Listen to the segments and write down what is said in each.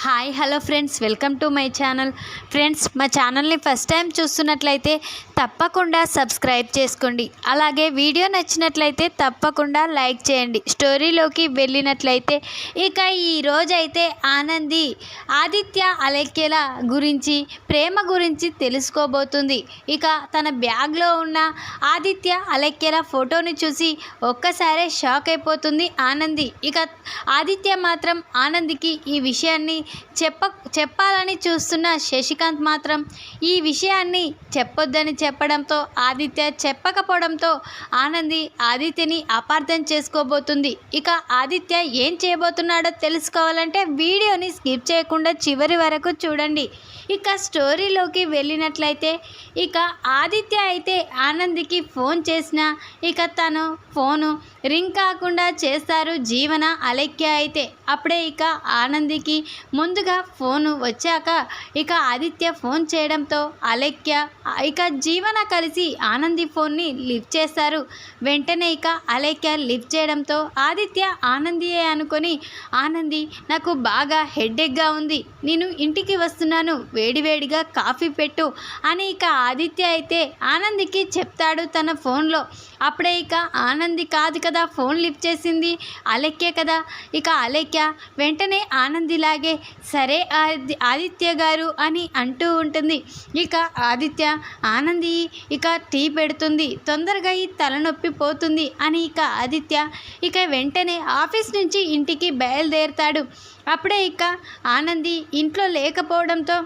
Hi hello friends. Welcome to my channel. Friends మా ఛానల్ని first time చూస్తున్నట్లయితే తప్పకుండా సబ్స్క్రైబ్ చేసుకోండి. అలాగే వీడియో నచ్చినట్లయితే తప్పకుండా లైక్ చేయండి. స్టోరీలోకి వెళ్ళినట్లయితే ఇక ఈ రోజైతే ఆనంది ఆదిత్య అలెక్యల గురించి ప్రేమ గురించి తెలుసుకోబోతుంది. ఇక తన బ్యాగ్లో ఉన్న ఆదిత్య అలెక్యల ఫోటోని చూసి ఒక్కసారే షాక్ అయిపోతుంది ఆనంది. ఇక ఆదిత్య మాత్రం ఆనందికి ఈ విషయాన్ని చెప్ప చెప్పాలని చూస్తున్న శశికాంత్ మాత్రం ఈ విషయాన్ని చెప్పొద్దని చెప్ప చెప్పడంతో ఆదిత్య చెప్పకపోవడంతో ఆనంది ఆదిత్యని అపార్థం చేసుకోబోతుంది. ఇక ఆదిత్య ఏం చేయబోతున్నాడో తెలుసుకోవాలంటే వీడియోని స్కిప్ చేయకుండా చివరి వరకు చూడండి. ఇక స్టోరీలోకి వెళ్ళినట్లయితే ఇక ఆదిత్య అయితే ఆనందికి ఫోన్ చేసిన ఇక తను ఫోను రింగ్ కాకుండా చేస్తారు జీవన అలెక్య అయితే. అప్పుడే ఇక ఆనందికి ముందుగా ఫోను వచ్చాక ఇక ఆదిత్య ఫోన్ చేయడంతో అలెక్య ఇక జీవన కలిసి ఆనంది ఫోన్ని లిఫ్ట్ చేస్తారు. వెంటనే ఇక అలెక్య లిఫ్ట్ చేయడంతో ఆదిత్య ఆనందియే అనుకొని ఆనంది నాకు బాగా హెడ్ఏక్గా ఉంది. నేను ఇంటికి వస్తున్నాను. వేడివేడిగా కాఫీ పెట్టు అని ఇక ఆదిత్య అయితే ఆనందికి చెప్తాడు తన ఫోన్లో. అప్పుడే ఇక ఆనంది కాదు కదా ఫోన్ లిఫ్ట్ చేసింది అలెక్కే కదా. ఇక అలెక్య వెంటనే ఆనందిలాగే సరే ఆది ఆదిత్య గారు అని అంటూ ఉంటుంది. ఇక ఆదిత్య ఆనంది ఇక టీ పెడుతుంది. తొందరగా ఈ తలనొప్పి పోతుంది అని ఇక ఆదిత్య ఇక వెంటనే ఆఫీస్ నుంచి ఇంటికి బయలుదేరుతాడు. అప్పుడే ఇక ఆనంది ఇంట్లో లేకపోవడంతో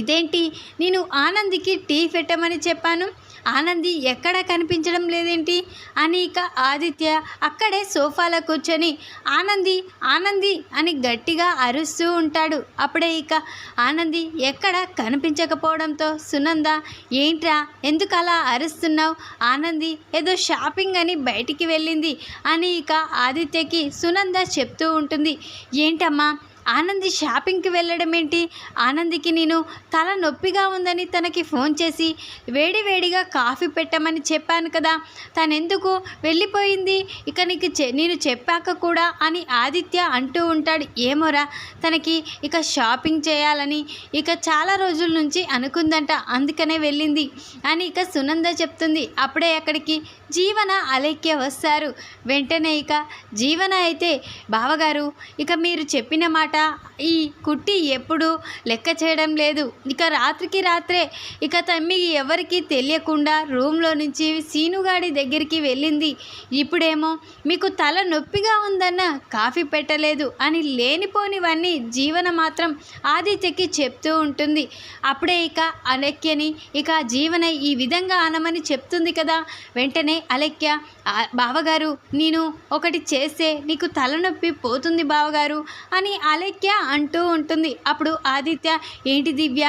ఇదేంటి? నేను ఆనందికి టీ పెట్టమని చెప్పాను. ఆనంది ఎక్కడ కనిపించడం లేదేంటి? అని ఇక ఆదిత్య అక్కడే సోఫాలో కూర్చొని ఆనంది ఆనంది అని గట్టిగా అరుస్తూ ఉంటాడు. అప్పుడే ఇక ఆనంది ఎక్కడ కనిపించకపోవడంతో సునంద ఏంట్రా ఎందుకు అలా అరుస్తున్నావు? ఆనంది ఏదో షాపింగ్ అని బయటికి వెళ్ళింది అని ఇక ఆదిత్యకి సునంద చెప్తూ ఉంటుంది. ఏంటమ్మా? ఆనంది షాపింగ్కి వెళ్ళడం ఏంటి? ఆనందికి నేను తల నొప్పిగా ఉందని తనకి ఫోన్ చేసి వేడివేడిగా కాఫీ పెట్టమని చెప్పాను కదా తనెందుకు? వెళ్ళిపోయింది. ఇక నీకు చె నేను చెప్పాక కూడా అని ఆదిత్య అంటూ ఉంటాడు. ఏమోరా తనకి ఇక షాపింగ్ చేయాలని ఇక చాలా రోజుల నుంచి అనుకుందంట అందుకనే వెళ్ళింది అని ఇక సునంద చెప్తుంది. అప్పుడే అక్కడికి జీవన అలెక్య వస్తారు వెంటనే ఇక జీవన అయితే బావగారు ఇక మీరు చెప్పిన మాట ఈ కుట్టి ఎప్పుడు లెక్క చేయడం లేదు. ఇక రాత్రికి రాత్రే ఇక తమ్మి ఎవరికి తెలియకుండా రూమ్లో నుంచి సీనుగాడి దగ్గరికి వెళ్ళింది. ఇప్పుడేమో మీకు తల నొప్పిగా ఉందన్న కాఫీ పెట్టలేదు అని లేనిపోనివన్నీ జీవన మాత్రం ఆదిత్యకి చెప్తూ ఉంటుంది. అప్పుడే ఇక అలెక్యని ఇక జీవన ఈ విధంగా అనమని చెప్తుంది కదా వెంటనే అలెక్య బావగారు నేను ఒకటి చేస్తే నీకు తలనొప్పి పోతుంది బావగారు అని అలెక్య అంటూ ఉంటుంది. అప్పుడు ఆదిత్య ఏంటి దివ్య?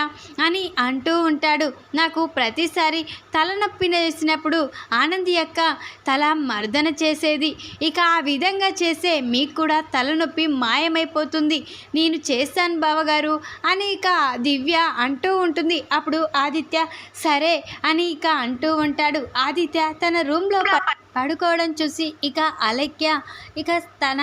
అని అంటూ ఉంటాడు. నాకు ప్రతిసారి తలనొప్పి చేసినప్పుడు ఆనంది యొక్క తల మర్దన చేసేది. ఇక ఆ విధంగా చేస్తే మీకు కూడా తలనొప్పి మాయమైపోతుంది. నేను చేస్తాను బావగారు అని ఇక దివ్య అంటూ ఉంటుంది. అప్పుడు ఆదిత్య సరే అని ఇక అంటూ ఉంటాడు. ఆదిత్య తన రూమ్లో పడుకోవడం చూసి ఇక అలెక్య ఇక తన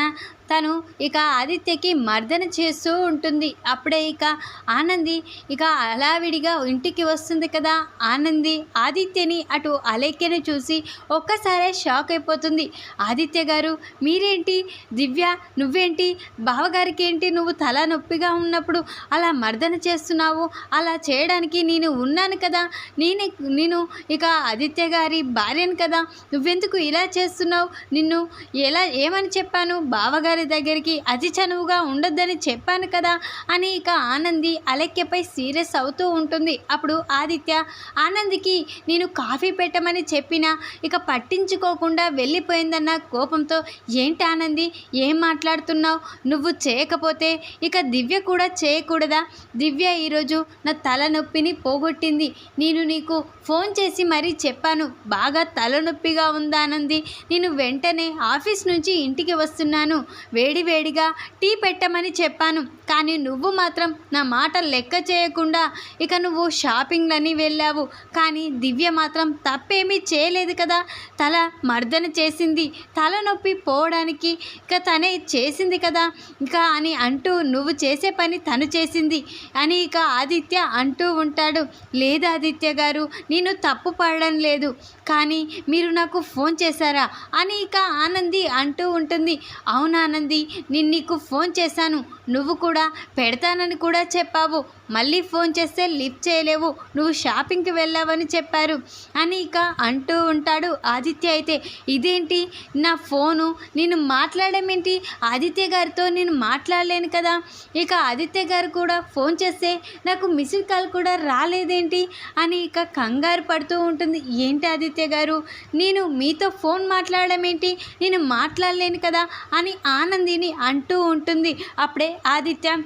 తను ఇక ఆదిత్యకి మర్దన చేస్తూ ఉంటుంది. అప్పుడే ఇక ఆనంది ఇక అలావిడిగా ఇంటికి వస్తుంది కదా. ఆనంది ఆదిత్యని అటు అలేఖ్యని చూసి ఒక్కసారే షాక్ అయిపోతుంది. ఆదిత్య గారు మీరేంటి దివ్య? నువ్వేంటి? బావగారికి ఏంటి నువ్వు తల నొప్పిగా ఉన్నప్పుడు అలా మర్దన చేస్తున్నావు? అలా చేయడానికి నేను ఉన్నాను కదా. నేను నేను ఇక ఆదిత్య గారి భార్యను కదా. నువ్వెందుకు ఇలా చేస్తున్నావు? నిన్ను ఎలా ఏమని చెప్పాను? బావగారి దగ్గరికి అతి చనువుగా ఉండొద్దని చెప్పాను కదా అని ఇక ఆనంది అలక్యపై సీరియస్ అవుతూ ఉంటుంది. అప్పుడు ఆదిత్య ఆనందికి నేను కాఫీ పెట్టమని చెప్పినా ఇక పట్టించుకోకుండా వెళ్ళిపోయిందన్న కోపంతో ఏంటి ఆనంది ఏం మాట్లాడుతున్నావు? నువ్వు చేయకపోతే ఇక దివ్య కూడా చేయకూడదా? దివ్య ఈరోజు నా తలనొప్పిని పోగొట్టింది. నేను నీకు ఫోన్ చేసి మరీ చెప్పాను. బాగా తలనొప్పిగా ఉందా ఆనంది. నేను వెంటనే ఆఫీస్ నుంచి ఇంటికి వస్తున్నాను. వేడి వేడిగా టీ పెట్టమని చెప్పాను. కానీ నువ్వు మాత్రం నా మాట లెక్క చేయకుండా ఇక నువ్వు షాపింగ్లని వెళ్ళావు. కానీ దివ్య మాత్రం తప్పేమీ చేయలేదు కదా. తల మర్దన చేసింది. తలనొప్పి పోవడానికి ఇక తనే చేసింది కదా. ఇక అని అంటూ నువ్వు చేసే పని తను చేసింది అని ఇక ఆదిత్య అంటూ ఉంటాడు. లేదు ఆదిత్య గారు నేను తప్పు పడడం లేదు. కానీ మీరు నాకు ఫోన్ చేశారా? అని ఇక ఆనంది అంటూ ఉంటుంది. అవును ఆనంది నేను నీకు ఫోన్ చేశాను. నువ్వు కూడా పెడతానని కూడా చెప్పావు. మళ్ళీ ఫోన్ చేస్తే లిఫ్ట్ చేయలేవు నువ్వు షాపింగ్కి వెళ్ళావని చెప్పారు. అని ఇక అంటూ ఉంటాడు ఆదిత్య అయితే ఇదేంటి? నా ఫోను నేను మాట్లాడడం ఏంటి? ఆదిత్య గారితో నేను మాట్లాడలేను కదా. ఇక ఆదిత్య గారు కూడా ఫోన్ చేస్తే నాకు మిస్డ్ కాల్ కూడా రాలేదేంటి? అని ఇక కంగారు పడుతూ ఉంటుంది. ఏంటి ఆదిత్య గారు? నేను మీతో ఫోన్ మాట్లాడడం ఏంటి? నేను మాట్లాడలేను కదా? అని ఆనందిని అంటూ ఉంటుంది. అప్పుడే ఆదిత్య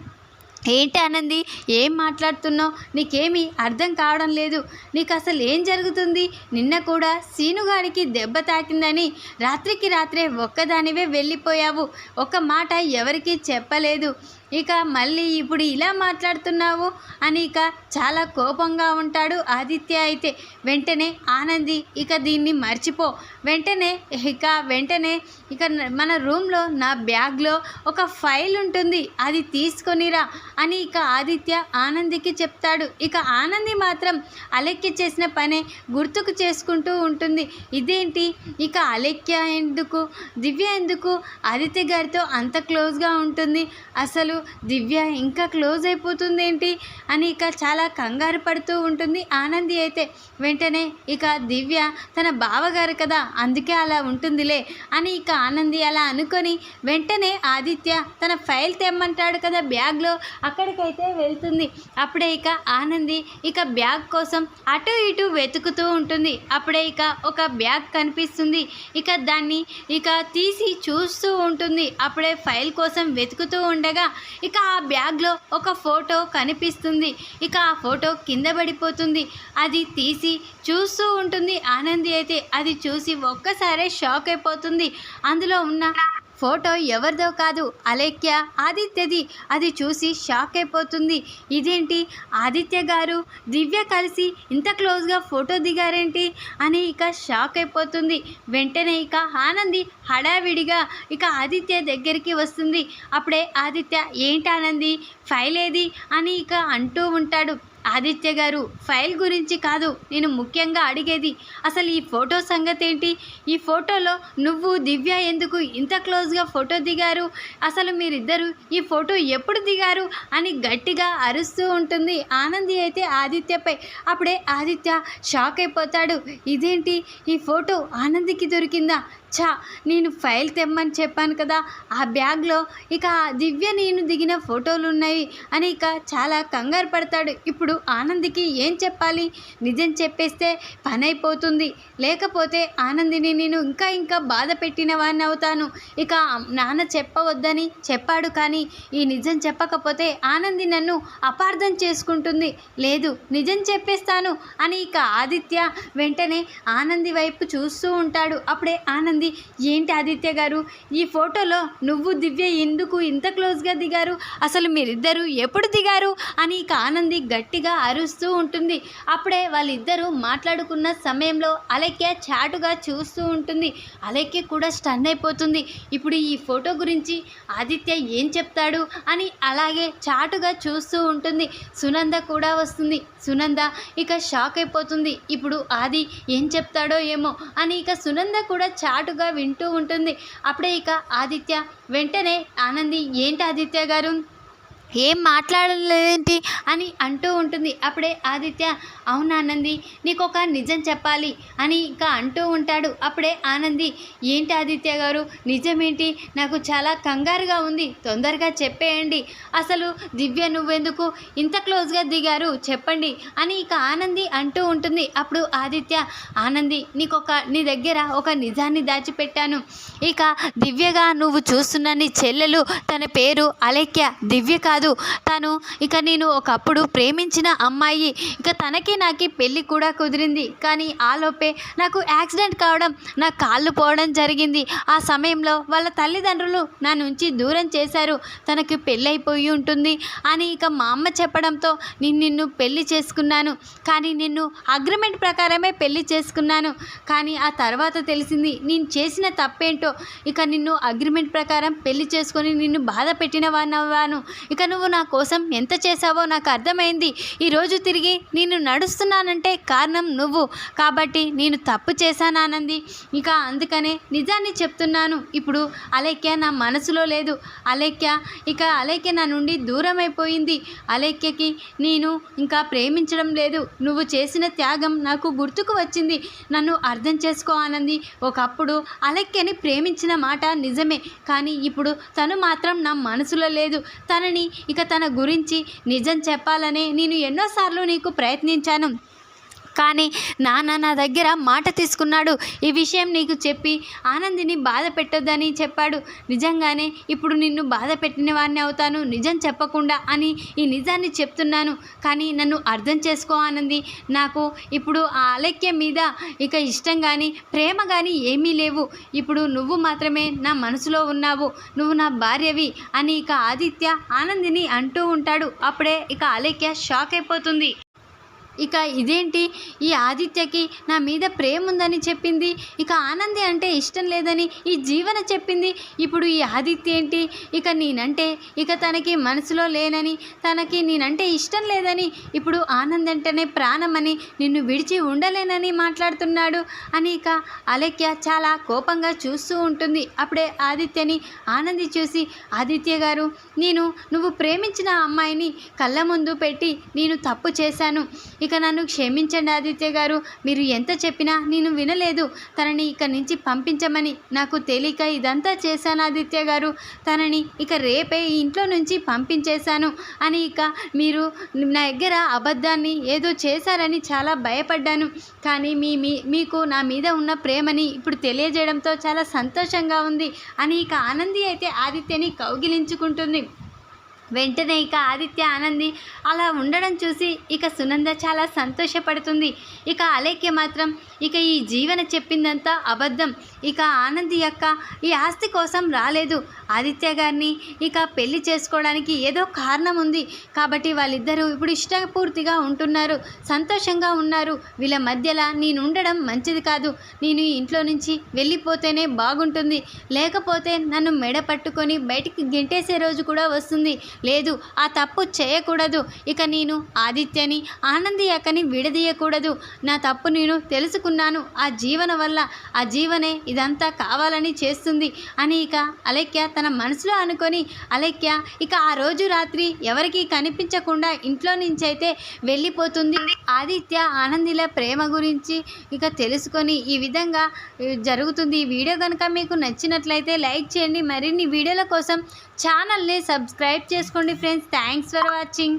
ఏంటి ఆనంది? ఏం మాట్లాడుతున్నావు? నీకేమీ అర్థం కావడం లేదు. నీకు అసలు ఏం జరుగుతుంది? నిన్న కూడా సీనుగాడికి దెబ్బ తాకిందని రాత్రికి రాత్రే ఒక్కదానివే వెళ్ళిపోయావు. ఒక మాట ఎవరికీ చెప్పలేదు. ఇక మళ్ళీ ఇప్పుడు ఇలా మాట్లాడుతున్నావు? అని ఇక చాలా కోపంగా ఉంటాడు ఆదిత్య అయితే. వెంటనే ఆనంది ఇక దీన్ని మర్చిపో. వెంటనే ఇక వెంటనే ఇక మన రూమ్లో నా బ్యాగ్లో ఒక ఫైల్ ఉంటుంది. అది తీసుకొనిరా. అని ఇక ఆదిత్య ఆనందికి చెప్తాడు. ఇక ఆనంది మాత్రం అలెక్య చేసిన పనే గుర్తుకు చేసుకుంటూ ఉంటుంది. ఇదేంటి? ఇక అలెక్య ఎందుకు? దివ్య ఎందుకు? ఆదిత్య గారితో అంత క్లోజ్గా ఉంటుంది. అసలు దివ్య ఇంకా క్లోజ్ అయిపోతుంది ఏంటి అని ఇక చాలా కంగారు పడుతూ ఉంటుంది. ఆనంది అయితే వెంటనే ఇక దివ్య తన బావగారు కదా అందుకే అలా ఉంటుందిలే అని ఇక ఆనంది అలా అనుకొని వెంటనే ఆదిత్య తన ఫైల్ తెమ్మంటాడు కదా బ్యాగ్లో అక్కడికైతే వెళ్తుంది. అప్పుడే ఇక ఆనంది ఇక బ్యాగ్ కోసం అటు ఇటు వెతుకుతూ ఉంటుంది. అప్పుడే ఇక ఒక బ్యాగ్ కనిపిస్తుంది. ఇక దాన్ని ఇక తీసి చూస్తూ ఉంటుంది. అప్పుడే ఫైల్ కోసం వెతుకుతూ ఉండగా ఇక ఆ బ్యాగ్లో ఒక ఫోటో కనిపిస్తుంది. ఇక ఆ ఫోటో కింద పడిపోతుంది. అది తీసి చూస్తూ ఉంటుంది ఆనంది అయితే. అది చూసి ఒక్కసారే షాక్ అయిపోతుంది. అందులో ఉన్న ఫోటో ఎవరిదో కాదు అలేఖ్య ఆదిత్యది. అది చూసి షాక్ అయిపోతుంది. ఇదేంటి? ఆదిత్య గారు దివ్య కలిసి ఇంత క్లోజ్గా ఫోటో దిగారేంటి? అని ఇక షాక్ అయిపోతుంది. వెంటనే ఇక ఆనంది హడావిడిగా ఇక ఆదిత్య దగ్గరికి వస్తుంది. అప్పుడే ఆదిత్య ఏంటి ఆనంది? ఫైల్ ఏది అని ఇక అంటూ ఉంటాడు. ఆదిత్య గారు ఫైల్ గురించి కాదు నేను ముఖ్యంగా అడిగేది అసలు ఈ ఫోటో సంగతి ఏంటి ఈ ఫోటోలో నువ్వు దివ్య ఎందుకు ఇంత క్లోజ్గా ఫోటో దిగారు? అసలు మీరిద్దరు ఈ ఫోటో ఎప్పుడు దిగారు? అని గట్టిగా అరుస్తూ ఉంటుంది ఆనంది అయితే ఆదిత్యపై. అప్పుడే ఆదిత్య షాక్ అయిపోతాడు. ఇదేంటి? ఈ ఫోటో ఆనందికి దొరికిందా? ఛా నేను ఫైల్ తెమ్మని చెప్పాను కదా ఆ బ్యాగ్లో ఇక ఆ దివ్య నేను దిగిన ఫోటోలు ఉన్నాయి అని ఇక చాలా కంగారు పడతాడు. ఇప్పుడు ఆనందికి ఏం చెప్పాలి? నిజం చెప్పేస్తే పని అయిపోతుంది లేకపోతే ఆనందిని నేను ఇంకా ఇంకా బాధ పెట్టిన వాడిని అవుతాను. ఇక నాన్న చెప్పవద్దని చెప్పాడు కానీ ఈ నిజం చెప్పకపోతే ఆనంది నన్ను అపార్థం చేసుకుంటుంది. లేదు నిజం చెప్పేస్తాను అని ఇక ఆదిత్య వెంటనే ఆనంది వైపు చూస్తూ ఉంటాడు. అప్పుడే ఆనంది ఏంటి ఆదిత్య గారు? ఈ ఫోటోలో నువ్వు దివ్య ఎందుకు ఇంత క్లోజ్గా దిగారు? అసలు మీరిద్దరూ ఎప్పుడు దిగారు? అని ఇక ఆనంది గట్టిగా అరుస్తూ ఉంటుంది. అప్పుడే వాళ్ళిద్దరూ మాట్లాడుకున్న సమయంలో అలెక్య చాటుగా చూస్తూ ఉంటుంది. అలెక్య కూడా స్టన్ అయిపోతుంది. ఇప్పుడు ఈ ఫోటో గురించి ఆదిత్య ఏం చెప్తాడు? అని అలాగే చాటుగా చూస్తూ ఉంటుంది. సునంద కూడా వస్తుంది. సునంద ఇక షాక్ అయిపోతుంది. ఇప్పుడు ఆది ఏం చెప్తాడో ఏమో అని ఇక సునంద కూడా చాటు పాటుగా వింటూ ఉంటుంది. అప్పుడే ఇక ఆదిత్య వెంటనే ఆనంది ఏంటి ఆదిత్య గారు? ఏం మాట్లాడలేదేంటి అని అంటూ ఉంటుంది. అప్పుడే ఆదిత్య అవును ఆనంది నీకు ఒక నిజం చెప్పాలి అని ఇంకా అంటూ ఉంటాడు. అప్పుడే ఆనంది ఏంటి ఆదిత్య గారు నిజమేంటి? నాకు చాలా కంగారుగా ఉంది. తొందరగా చెప్పేయండి. అసలు దివ్య నువ్వెందుకు ఇంత క్లోజ్గా దిగారు? చెప్పండి అని ఇక ఆనంది అంటూ ఉంటుంది. అప్పుడు ఆదిత్య ఆనంది నీకు ఒక నీ దగ్గర ఒక నిజాన్ని దాచిపెట్టాను. ఇక దివ్యగా నువ్వు చూస్తున్న నీ చెల్లెలు తన పేరు అలేఖ్య. దివ్య కాదు కాదు. తను ఇక నేను ఒకప్పుడు ప్రేమించిన అమ్మాయి. ఇక తనకి నాకు పెళ్ళి కూడా కుదిరింది. కానీ ఆలోపే నాకు యాక్సిడెంట్ కావడం నా కాళ్ళు పోవడం జరిగింది. ఆ సమయంలో వాళ్ళ తల్లిదండ్రులు నా నుంచి దూరం చేశారు. తనకి పెళ్ళైపోయి ఉంటుంది అని ఇక మా అమ్మ చెప్పడంతో నేను నిన్ను పెళ్ళి చేసుకున్నాను. కానీ నిన్ను అగ్రిమెంట్ ప్రకారమే పెళ్ళి చేసుకున్నాను. కానీ ఆ తర్వాత తెలిసింది నేను చేసిన తప్పేంటో. ఇక నిన్ను అగ్రిమెంట్ ప్రకారం పెళ్ళి చేసుకొని నిన్ను బాధ పెట్టిన వాడినవ్వాను ఇక నువ్వు నా కోసం ఎంత చేశావో నాకు అర్థమైంది. ఈరోజు తిరిగి నేను నడుస్తున్నానంటే కారణం నువ్వు. కాబట్టి నేను తప్పు చేశాను ఆనంది ఇక అందుకనే నిజాన్ని చెప్తున్నాను. ఇప్పుడు అలేఖ్య నా మనసులో లేదు. అలేఖ్య ఇక అలేఖ్య నా నుండి దూరం అయిపోయింది అలేఖ్యకి నేను ఇంకా ప్రేమించడం లేదు. నువ్వు చేసిన త్యాగం నాకు గుర్తుకు వచ్చింది. నన్ను అర్థం చేసుకో ఆనంది. ఒకప్పుడు అలెక్యని ప్రేమించిన మాట నిజమే. కానీ ఇప్పుడు తను మాత్రం నా మనసులో లేదు. తనని ఇక తన గురించి నిజం చెప్పాలనే నేను ఎన్నోసార్లు నీకు ప్రయత్నించాను. కానీ నాన్న నా దగ్గర మాట తీసుకున్నాడు. ఈ విషయం నీకు చెప్పి ఆనందిని బాధ పెట్టొద్దని చెప్పాడు. నిజంగానే ఇప్పుడు నిన్ను బాధ పెట్టిన వాడిని అవుతాను. నిజం చెప్పకుండా అని ఈ నిజాన్ని చెప్తున్నాను. కానీ నన్ను అర్థం చేసుకో ఆనంది. నాకు ఇప్పుడు ఆ అలక్యం మీద ఇక ఇష్టం కానీ ప్రేమ కానీ ఏమీ లేవు. ఇప్పుడు నువ్వు మాత్రమే నా మనసులో ఉన్నావు. నువ్వు నా భార్యవి అని ఇక ఆదిత్య ఆనందిని అంటూ ఉంటాడు. అప్పుడే ఇక అలేఖ్య షాక్ అయిపోతుంది. ఇక ఇదేంటి? ఈ ఆదిత్యకి నా మీద ప్రేమ ఉందని చెప్పింది. ఇక ఆనంది అంటే ఇష్టం లేదని ఈ జీవన చెప్పింది. ఇప్పుడు ఈ ఆదిత్య ఏంటి? ఇక నేనంటే ఇక తనకి మనసులో లేనని తనకి నేనంటే ఇష్టం లేదని ఇప్పుడు ఆనంద్ అంటేనే ప్రాణమని నిన్ను విడిచి ఉండలేనని మాట్లాడుతున్నాడు అని ఇక అలెక్య చాలా కోపంగా చూస్తూ ఉంటుంది. అప్పుడే ఆదిత్యని ఆనంది చూసి ఆదిత్య గారు నేను నువ్వు ప్రేమించిన అమ్మాయిని కళ్ళ ముందు పెట్టి నేను తప్పు చేశాను. ఇక నన్ను క్షమించండి ఆదిత్య గారు. మీరు ఎంత చెప్పినా నేను వినలేదు. తనని ఇక నుంచి పంపించమని నాకు తెలియక ఇదంతా చేశాను ఆదిత్య గారు. తనని ఇక రేపే ఈ ఇంట్లో నుంచి పంపించేశాను అని ఇక మీరు నా దగ్గర అబద్ధాన్ని ఏదో చేశారని చాలా భయపడ్డాను. కానీ మీ మీ మీకు నా మీద ఉన్న ప్రేమని ఇప్పుడు తెలియజేయడంతో చాలా సంతోషంగా ఉంది అని ఇక ఆనంది అయితే ఆదిత్యని కౌగిలించుకుంటుంది. వెంటనే ఇక ఆదిత్య ఆనంది అలా ఉండడం చూసి ఇక సునంద చాలా సంతోషపడుతుంది. ఇక అలేఖ్య మాత్రం ఇక ఈ జీవన చెప్పిందంతా అబద్ధం. ఇక ఆనంది యొక్క ఈ ఆస్తి కోసం రాలేదు. ఆదిత్య గారిని ఇక పెళ్ళి చేసుకోవడానికి ఏదో కారణం ఉంది. కాబట్టి వాళ్ళిద్దరూ ఇప్పుడు ఇష్టపూర్తిగా ఉంటున్నారు. సంతోషంగా ఉన్నారు. వీళ్ళ మధ్యలో నేను ఉండడం మంచిది కాదు. నేను ఇంట్లో నుంచి వెళ్ళిపోతేనే బాగుంటుంది. లేకపోతే నన్ను మెడ పట్టుకొని బయటికి గెంటేసే రోజు కూడా వస్తుంది. లేదు ఆ తప్పు చేయకూడదు. ఇక నేను ఆదిత్యని ఆనంది అక్కని విడదీయకూడదు. నా తప్పు నేను తెలుసుకున్నాను. ఆ జీవన వల్ల ఆ జీవనే ఇదంతా కావాలని చేస్తుంది అని ఇక అలెక్య తన మనసులో అనుకొని అలెక్య ఇక ఆ రోజు రాత్రి ఎవరికి కనిపించకుండా ఇంట్లో నుంచి అయితే వెళ్ళిపోతుంది. ఆదిత్య ఆనందిల ప్రేమ గురించి ఇక తెలుసుకొని ఈ విధంగా జరుగుతుంది. ఈ వీడియో కనుక మీకు నచ్చినట్లయితే లైక్ చేయండి. మరిన్ని వీడియోల కోసం ఛానల్ని సబ్స్క్రైబ్ చేసుకోండి ఫ్రెండ్స్. Thanks for watching.